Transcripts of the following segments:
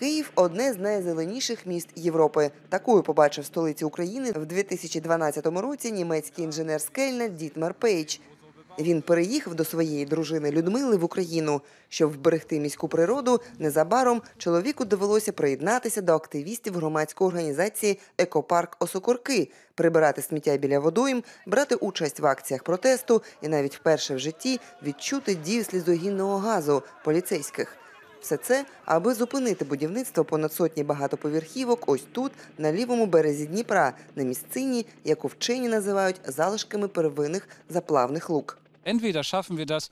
Київ одне з найзеленіших міст Європи. Такою побачив столиці України в 2012 році німецький інженер Скельна Дітмар Пейдж. Він переїхав до своєї дружини Людмили в Україну. Щоб вберегти міську природу, незабаром чоловіку довелося приєднатися до активістів громадської організації Екопарк Осокорки, прибирати сміття біля водойм, брати участь в акціях протесту і навіть вперше в житті відчути дію слізогінного газу поліцейських. Все це, аби зупинити будівництво понад сотні багатоповерхівок ось тут, на лівому березі Дніпра, на місцині, яку вчені називають залишками первинних заплавних лук.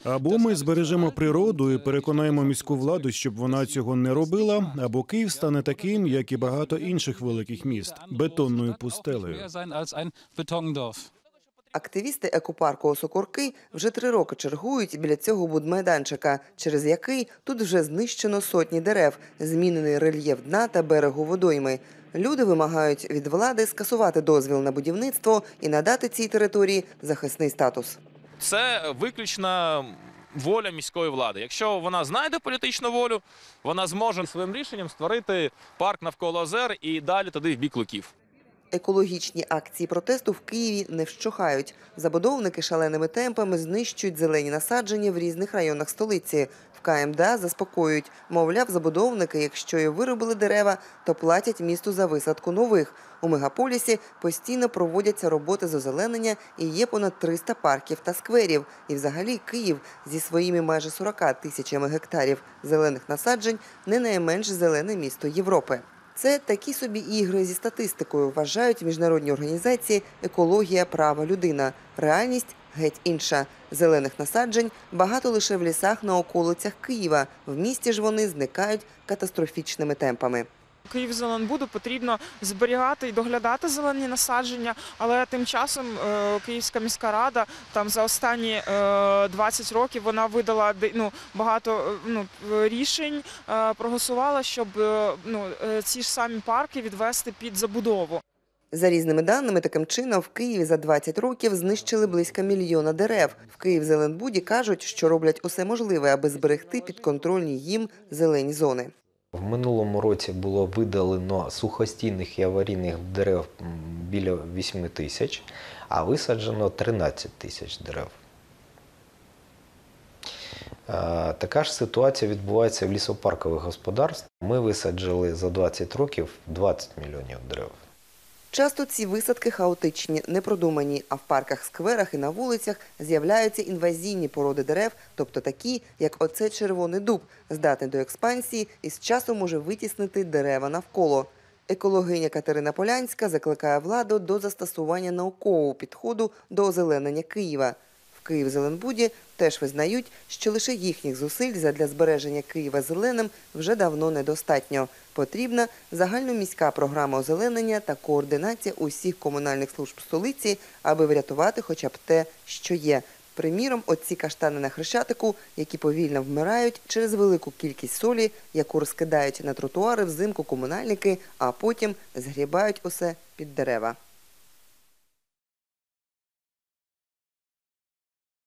Або ми збережемо природу і переконаємо міську владу, щоб вона цього не робила, або Київ стане таким, як і багато інших великих міст, бетонною пустелею. Активісти екопарку Осокорки вже три роки чергують біля цього будмайданчика, через який тут вже знищено сотні дерев, змінений рельєф дна та берегу водойми. Люди вимагають від влади скасувати дозвіл на будівництво і надати цій території захисний статус. це виключна воля міської влади. Якщо вона знайде політичну волю, вона зможе своїм рішенням створити парк навколо озер і далі туди в бік луків. Екологічні акції протесту в Києві не вщухають. Забудовники шаленими темпами знищують зелені насадження в різних районах столиці. В КМДА заспокоюють, мовляв, забудовники, якщо і виробили дерева, то платять місту за висадку нових. У мегаполісі постійно проводяться роботи з озеленення і є понад 300 парків та скверів. І взагалі Київ зі своїми майже 40 тисячами гектарів зелених насаджень не найменш зелене місто Європи. Це такі собі ігри зі статистикою, вважають міжнародні організації Екологія, права людина. Реальність геть інша. Зелених насаджень багато лише в лісах на околицях Києва. В місті ж вони зникають катастрофічними темпами. Київзеленбуду потрібно зберігати і доглядати зелені насадження, але тим часом е, Київська міська рада там за останні е, 20 років вона видала ну, багато е, ну, е, рішень, е, проголосувала, щоб е, ну, е, ці ж самі парки відвести під забудову. За різними даними, таким чином в Києві за 20 років знищили близько мільйона дерев. В Київ-Зеленбуді кажуть, що роблять усе можливе, аби зберегти підконтрольні їм зелені зони. В минулому році було видалено сухостійних і аварійних дерев біля 8 тисяч, а висаджено 13 тисяч дерев. Е, Така ж ситуація відбувається в лісопаркових господарствах. Ми висаджили за 20 років 20 мільйонів дерев. Часто ці висадки хаотичні, непродумані, а в парках, скверах і на вулицях з'являються інвазійні породи дерев, тобто такі, як оце червоний дуб, здатний до експансії і з часом може витіснити дерева навколо. Екологиня Катерина Полянська закликає владу до застосування наукового підходу до озеленення Києва. В Київ-Зеленбуді теж визнають, що лише їхніх зусиль задля збереження Києва зеленим вже давно недостатньо. Потрібна загальноміська програма озеленення та координація усіх комунальних служб столиці, аби врятувати хоча б те, що є. Приміром, оці каштани на хрещатику, які повільно вмирають через велику кількість солі, яку розкидають на тротуари взимку комунальники, а потім згрібають усе під дерева.